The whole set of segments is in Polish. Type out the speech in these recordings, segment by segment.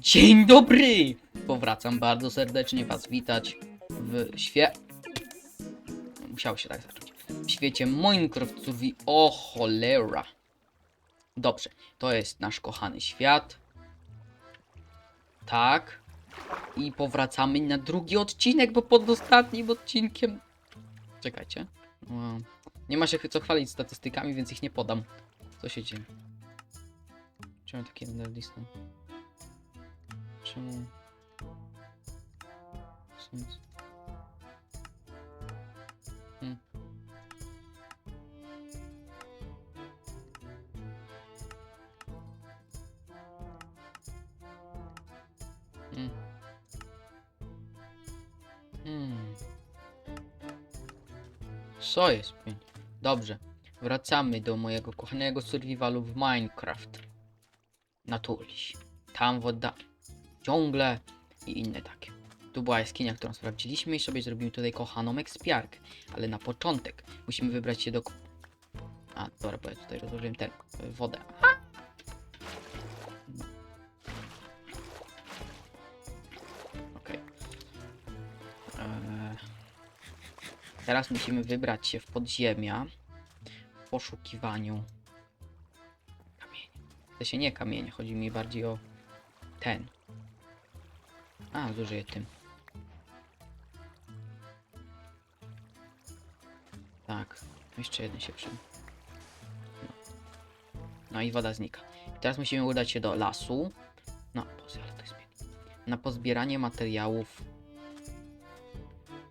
Dzień dobry! Powracam bardzo serdecznie Was witać w świe... Musiało się tak zacząć. W świecie Minecraft. O cholera! Dobrze, to jest nasz kochany świat. Tak. I powracamy na drugi odcinek, bo pod ostatnim odcinkiem... Czekajcie. No, Nie ma się co chwalić statystykami, więc ich nie podam. Co się dzieje? Czemu takie nerdistą? Czemu? Sens. Hmm. Hmm. Hmm. Co jest? Dobrze. Wracamy do mojego kochanego survivalu w Minecraft. Naturliś. Tam woda. Ciągle i inne takie. Tu była jaskinia, którą sprawdziliśmy i sobie zrobimy tutaj kochaną ekspiarkę. Ale na początek musimy wybrać się do... A, dobra, bo ja tutaj rozłożyłem tę wodę. Okej. Eee, Teraz musimy wybrać się w podziemia w poszukiwaniu kamienia. To się nie kamienie, chodzi mi bardziej o ten. A, zużyję tym. Tak, jeszcze jeden się przyda. No. no i woda znika. Teraz musimy udać się do lasu. No, Boże, ale to jest. Na pozbieranie materiałów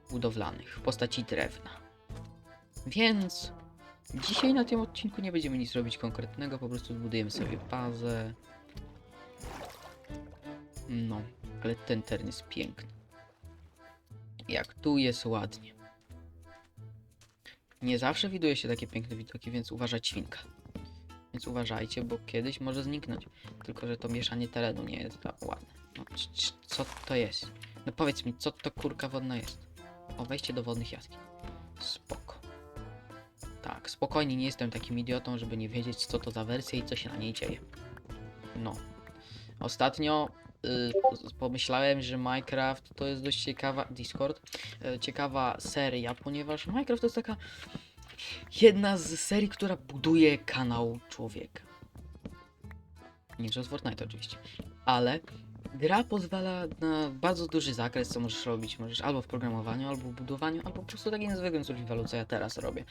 budowlanych w postaci drewna. Więc dzisiaj na tym odcinku nie będziemy nic robić konkretnego, po prostu zbudujemy sobie bazę. No, ale ten teren jest piękny. Jak tu jest ładnie. Nie zawsze widuje się takie piękne widoki, więc uważać świnka. Więc uważajcie, bo kiedyś może zniknąć. Tylko, że to mieszanie terenu nie jest za ładne. No, co to jest? No powiedz mi, co to kurka wodna jest? O, wejście do wodnych jaskiń. Spoko. Tak, spokojnie, nie jestem takim idiotą, żeby nie wiedzieć, co to za wersja i co się na niej dzieje. No. Ostatnio pomyślałem, że Minecraft to jest dość ciekawa. Discord. y, ciekawa seria, ponieważ Minecraft to jest taka jedna z serii, która buduje kanał człowieka. Nie przez Fortnite oczywiście. Ale gra pozwala na bardzo duży zakres, co możesz robić. Możesz albo w programowaniu, albo w budowaniu, albo po prostu takim zwykłym survivalu, co ja teraz robię.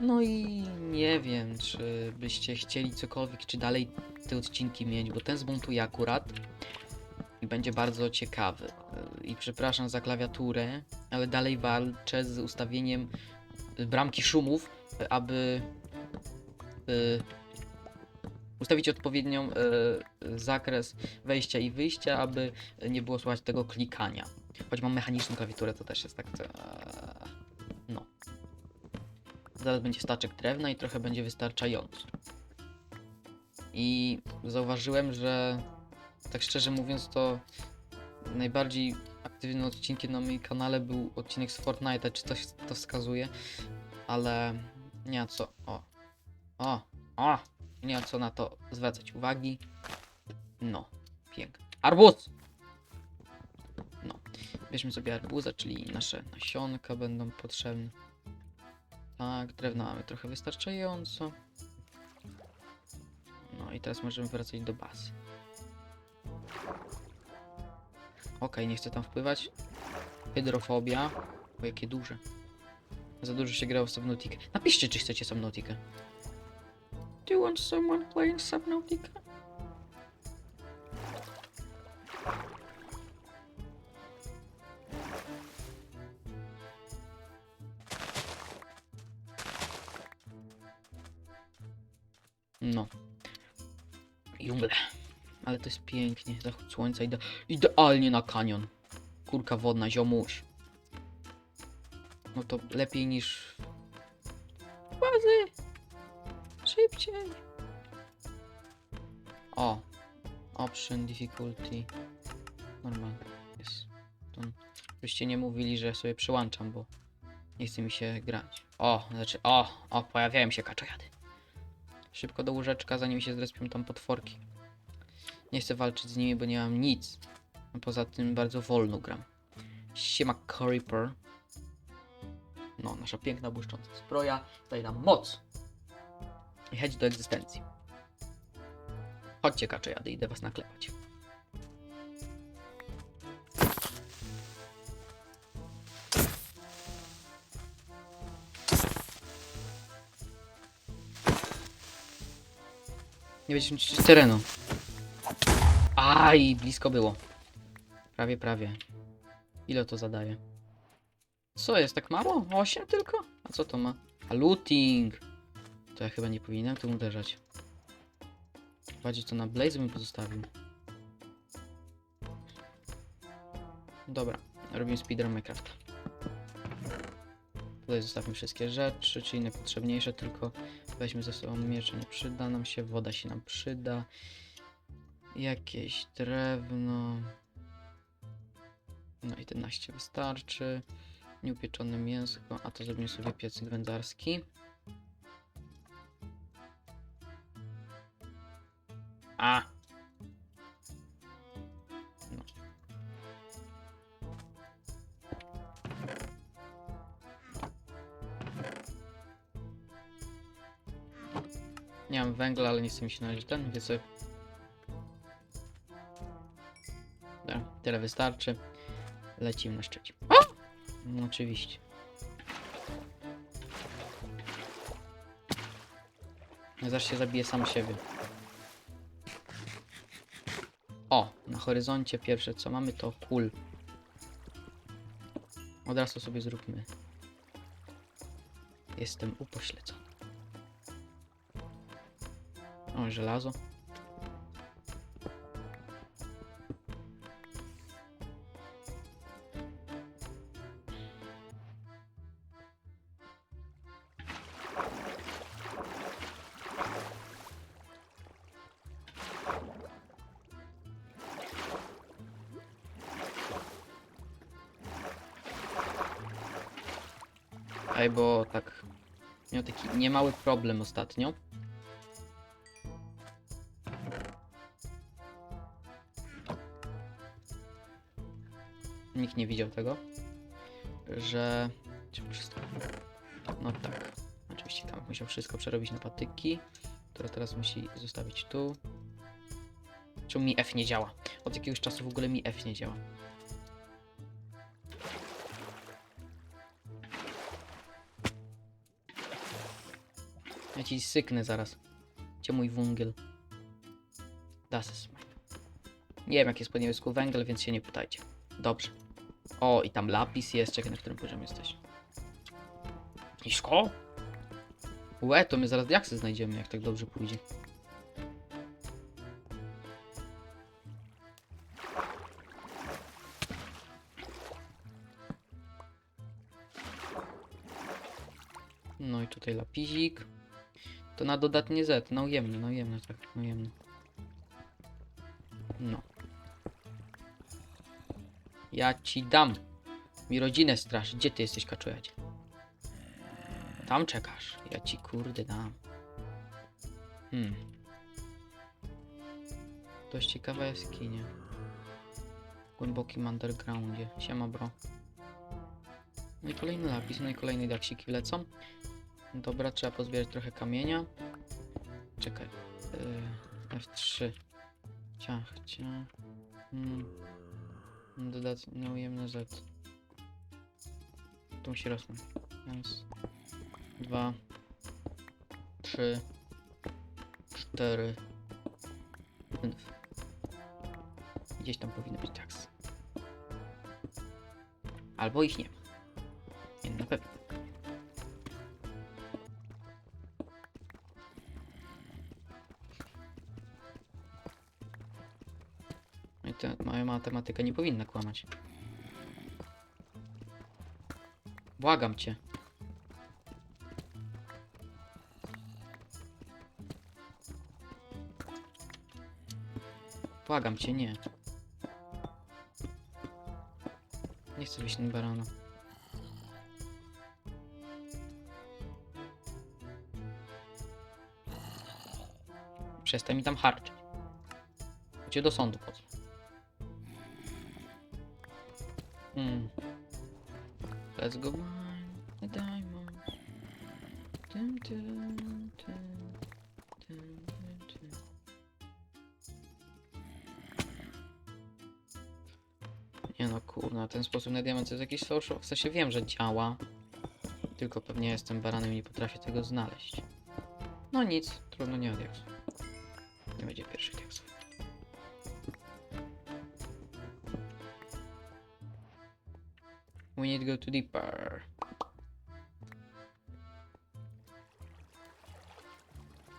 No i nie wiem, czy byście chcieli cokolwiek, czy dalej te odcinki mieć, bo ten zmontuję akurat będzie bardzo ciekawy. I przepraszam za klawiaturę, ale dalej walczę z ustawieniem bramki szumów, aby y, ustawić odpowiednią y, zakres wejścia i wyjścia, aby nie było słychać tego klikania. Choć mam mechaniczną klawiaturę, to też jest tak. To, no. Zaraz będzie staczek drewna i trochę będzie wystarczająco. I zauważyłem, że tak szczerze mówiąc, to najbardziej aktywnym odcinkiem na moim kanale był odcinek z Fortnite'a, czy coś to wskazuje, ale nie ma co. O, o, o, nie ma co na to zwracać uwagi. No, pięknie. Arbuz! No, bierzmy sobie arbuza, czyli nasze nasionka będą potrzebne. Tak, drewna mamy trochę wystarczająco. No i teraz możemy wracać do bazy. Okej, nie chcę tam wpływać. Hydrofobia. O, jakie duże. Za dużo się grało w Subnautica. Napiszcie, czy chcecie Subnautica. Do you want someone playing Subnautica? No. Jungle. Ale to jest pięknie. Zachód słońca ide idealnie na kanion. Kurka wodna, ziomuś. No to lepiej niż... Bazy! Szybciej! O! Option difficulty. Normalnie. Jest. Żebyście nie mówili, że sobie przyłączam, bo nie chce mi się grać. O, znaczy, o, o, pojawiają się kaczojady. Szybko do łóżeczka, zanim się zrespią tam potworki. Nie chcę walczyć z nimi, bo nie mam nic. A poza tym bardzo wolno gram. Siema Creeper. No, nasza piękna, błyszcząca zbroja daje nam moc. I chęć do egzystencji. Chodźcie kacze, jadę, idę was naklepać. Nie będziesz niszczyć terenu. Aj, blisko było. Prawie, prawie. Ile to zadaje? Co jest, tak mało? 8 tylko? A co to ma? A looting! To ja chyba nie powinienem tym uderzać. Bardziej to na Blaze bym pozostawił. Dobra, robimy speedrun Minecrafta. Tutaj zostawmy wszystkie rzeczy, czyli najpotrzebniejsze, tylko weźmy ze sobą miecze, nie przyda nam się, woda się nam przyda. Jakieś drewno. No i 11 wystarczy. Nieupieczone mięsko, a to zrobimy sobie piecyk wędzarski. A! No. Nie mam węgla, ale nie chcę mi się należeć ten, więc sobie... tyle wystarczy. Lecimy na Szczecin. No, oczywiście. Zaraz się zabiję sam siebie. O, na horyzoncie pierwsze co mamy to kul. Od razu sobie zróbmy. Jestem upośledzony. O, żelazo. Miał taki niemały problem ostatnio. Nikt nie widział tego. Że. Wszystko? No tak. Oczywiście tam musiał wszystko przerobić na patyki, które teraz musi zostawić tu. Czemu mi F nie działa? Od jakiegoś czasu w ogóle mi F nie działa. Ja ci syknę zaraz. Gdzie mój węgiel? Das ist mein. Nie wiem, jak jest po niemiecku węgiel, więc się nie pytajcie. Dobrze. O, i tam lapis jest. Czekaj, na którym poziomie jesteś. Nisko? Łe, to my zaraz diaksy znajdziemy, jak tak dobrze pójdzie. No i tutaj lapizik. To na dodatnie Z, no ujemny, no ujemny, tak, no ujemny. No. Ja ci dam. Mi rodzinę straż. Gdzie ty jesteś, kaczujacie? Tam czekasz. Ja ci kurde dam. Hmm. Dość ciekawa jaskinia. W głębokim undergroundzie. Siema, bro. No i kolejny lapis, no i kolejne daksiki lecą. Dobra, trzeba pozbierać trochę kamienia. Czekaj. Yy, F3. Ciach, ciach. Hmm. Dodać nieujemny Z. Tu musi rosnąć. Raz, dwa, trzy, cztery, pięć. Gdzieś tam powinny być taks. Albo ich nie ma. Nie, na pewno. Matematyka nie powinna kłamać. Błagam cię. Błagam cię, nie. Nie chcę być tym barana. Przestań mi tam harczyć. Cię do sądu po Hmm. Let's go mine the diamonds. Dum, dum, dum, dum, dum, dum. Nie no kurna, ten sposób na diament jest jakiś fałszowy. W sensie wiem, że działa. Tylko pewnie jestem baranem i nie potrafię tego znaleźć. No nic, trudno nie odjechać. Nie będzie pierwszych We need to go to deeper.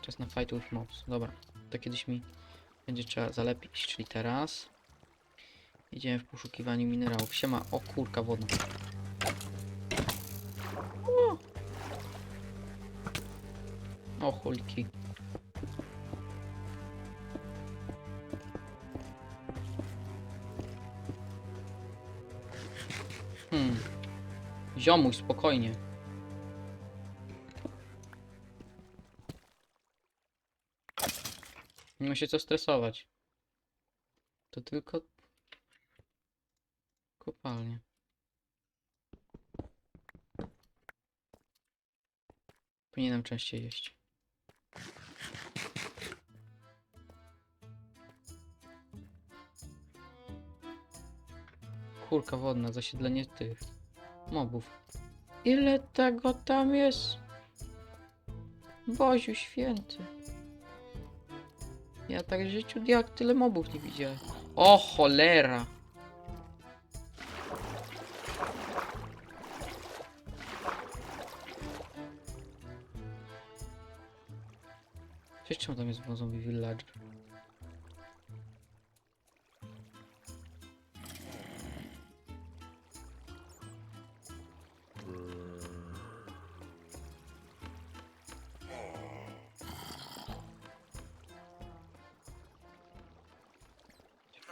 Czas na fight with mobs. Dobra, to kiedyś mi będzie trzeba zalepić, czyli teraz. Idziemy w poszukiwaniu minerałów. Siema, o kurka wodna. O, o. Ziomuś, spokojnie. Nie ma się co stresować. To tylko kopalnie. Powinienem częściej jeść. Kurka wodna, zasiedlenie tych mobów. Ile tego tam jest? Boziu święty. Ja tak w życiu jak tyle mobów nie widziałem. O cholera! Cześć, czemu tam jest zombie villager?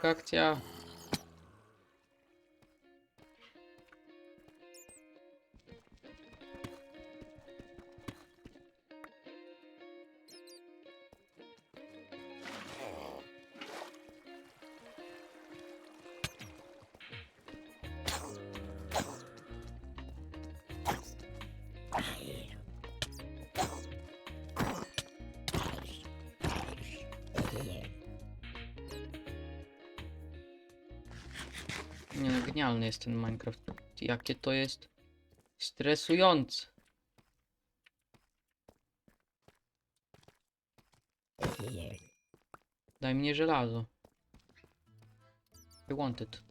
Akcja. Genialny jest ten Minecraft. Jakie to jest stresujące. Daj mnie żelazo. I want it.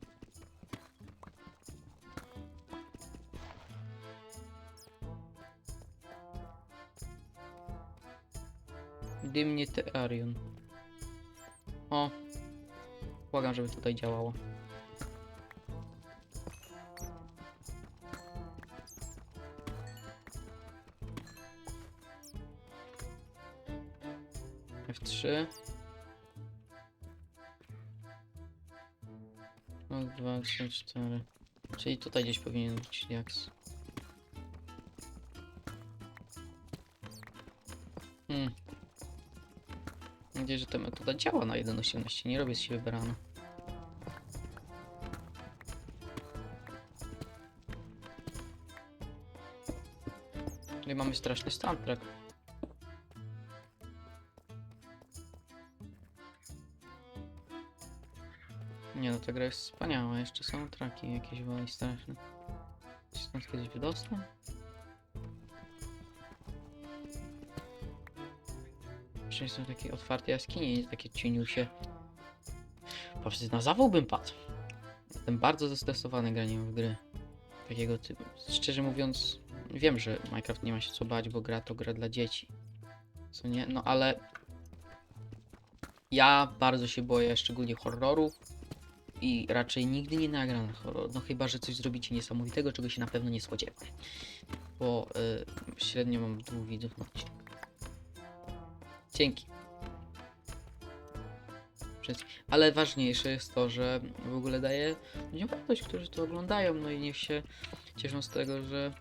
Dymnie Tearion. O. Błagam, żeby tutaj działało. 4. Czyli tutaj gdzieś powinien być diaks. Hmm. Mam nadzieję, że ta metoda działa na 1.18. Nie robię z siebie barana. I mamy straszny soundtrack. Ta gra jest wspaniała. Jeszcze są traki jakieś wali straszne. Czy stąd kiedyś wydostał? Przecież są takie otwarte jaskinie, nie takie cieniusie. Prostu na zawał bym padł. Jestem bardzo zestresowany graniem w gry. Takiego typu. Szczerze mówiąc, wiem, że Minecraft nie ma się co bać, bo gra to gra dla dzieci. Co nie? No ale... Ja bardzo się boję, szczególnie horrorów i raczej nigdy nie nagram na horror. No chyba, że coś zrobicie niesamowitego, czego się na pewno nie spodziewam. Bo y, średnio mam dwóch widzów na odcinku. Dzięki. Ale ważniejsze jest to, że w ogóle daję ludziom wartość, którzy to oglądają, no i niech się cieszą z tego, że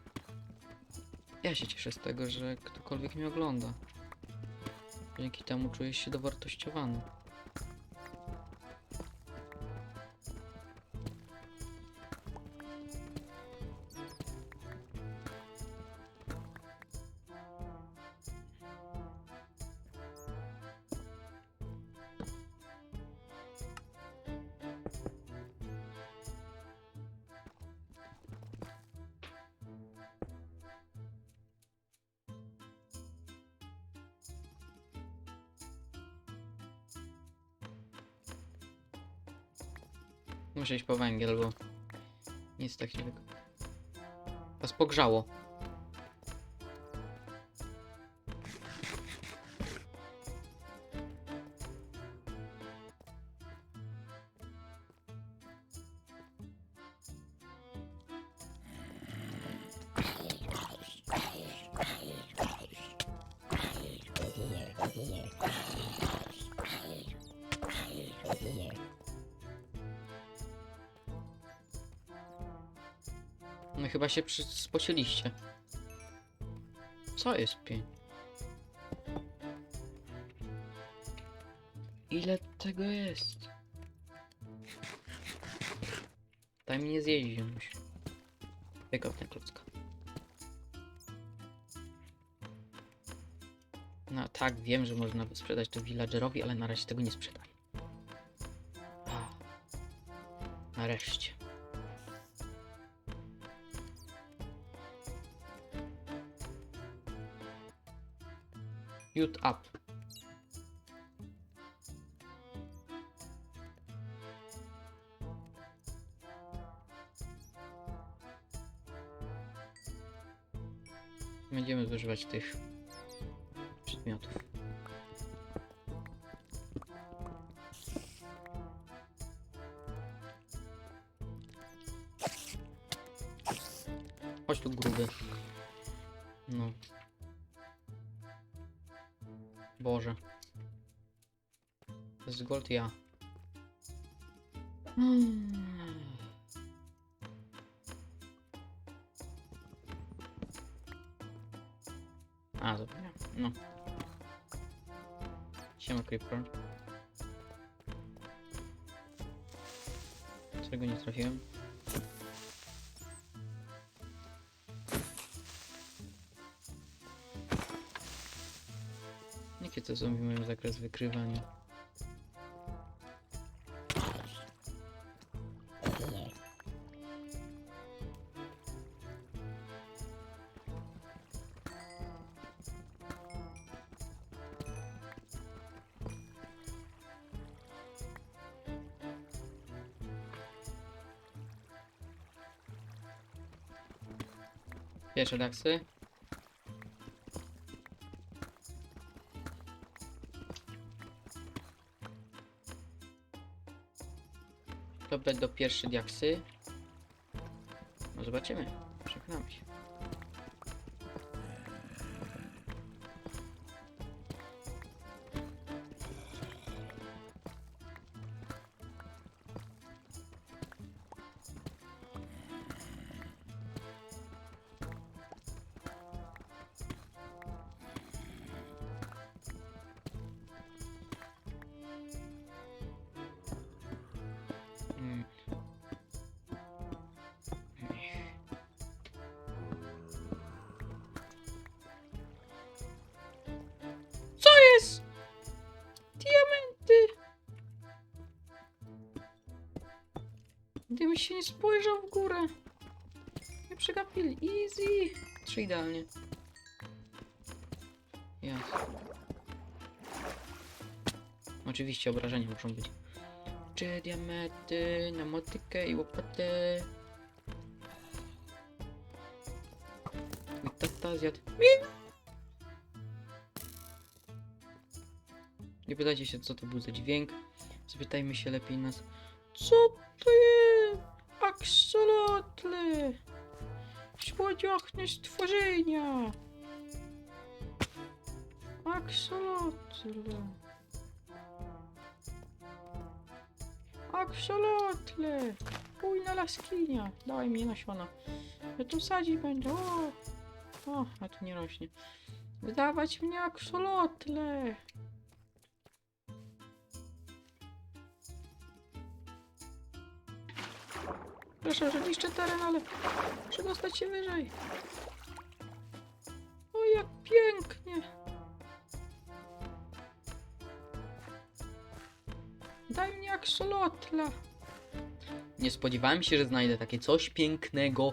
ja się cieszę z tego, że ktokolwiek mnie ogląda. Dzięki temu czuję się dowartościowany. Muszę iść po węgiel, bo nic tak nie wygląda. Was pogrzało. No chyba się spocieliście. Co jest pień? Ile tego jest? Mi nie zjeść ziomuś. Wygodna klocka. No tak, wiem, że można sprzedać to villagerowi, ale na razie tego nie sprzedam. Nareszcie. Youth up. Będziemy zużywać tych przedmiotów. Chodź tu gruby. No. Boże. To jest gold ja. Hmm. A, zapomniałem. No. Siema Creeper. Czego nie trafiłem? Jakie to zombie mają zakres wykrywania? Pierwsze daksy. To będą pierwsze diaksy. No zobaczymy. Przekonamy się. Gdybym się nie spojrzał w górę. Nie przegapili. Easy. Trzy idealnie. Jest. Oczywiście obrażenia muszą być. Trzy diamenty na motykę i łopatę. Mój tata zjadł. Min! Nie pytajcie się, co to był za dźwięk. Zapytajmy się lepiej nas. Co? Aksolotl! Słodziachne stworzenia! Aksolotl! Aksolotle! Bujna laskinia! Dawaj mi nasiona. Ja tu sadzić będę. O! o, a tu nie rośnie. Wydawać mnie aksolotle! Proszę, że niszczę teren, ale muszę dostać się wyżej. O, jak pięknie! Daj mi aksolotla. Nie spodziewałem się, że znajdę takie coś pięknego.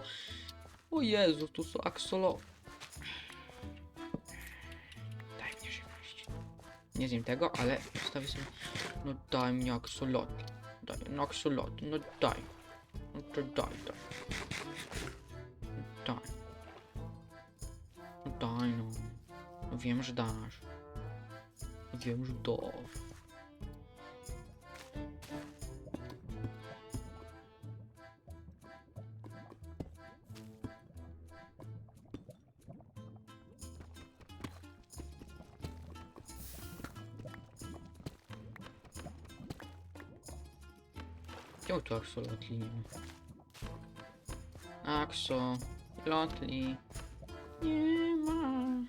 O Jezu, tu są aksolo... Daj mi żywność. Nie zjem tego, ale zostawię sobie... No daj mi aksolotla. daj, no axolot, no daj. No to daj, daj. Daj. No daj no. No wiem, że dasz. No Wiem, że dasz. Axolotli nie ma? Axolotli nie ma.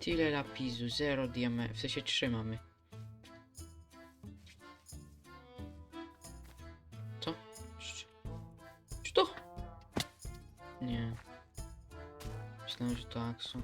Tyle lapisu, zero diamentów, w sensie trzy mamy. Co? Czy, to? Nie. Myślałem, że to Axo.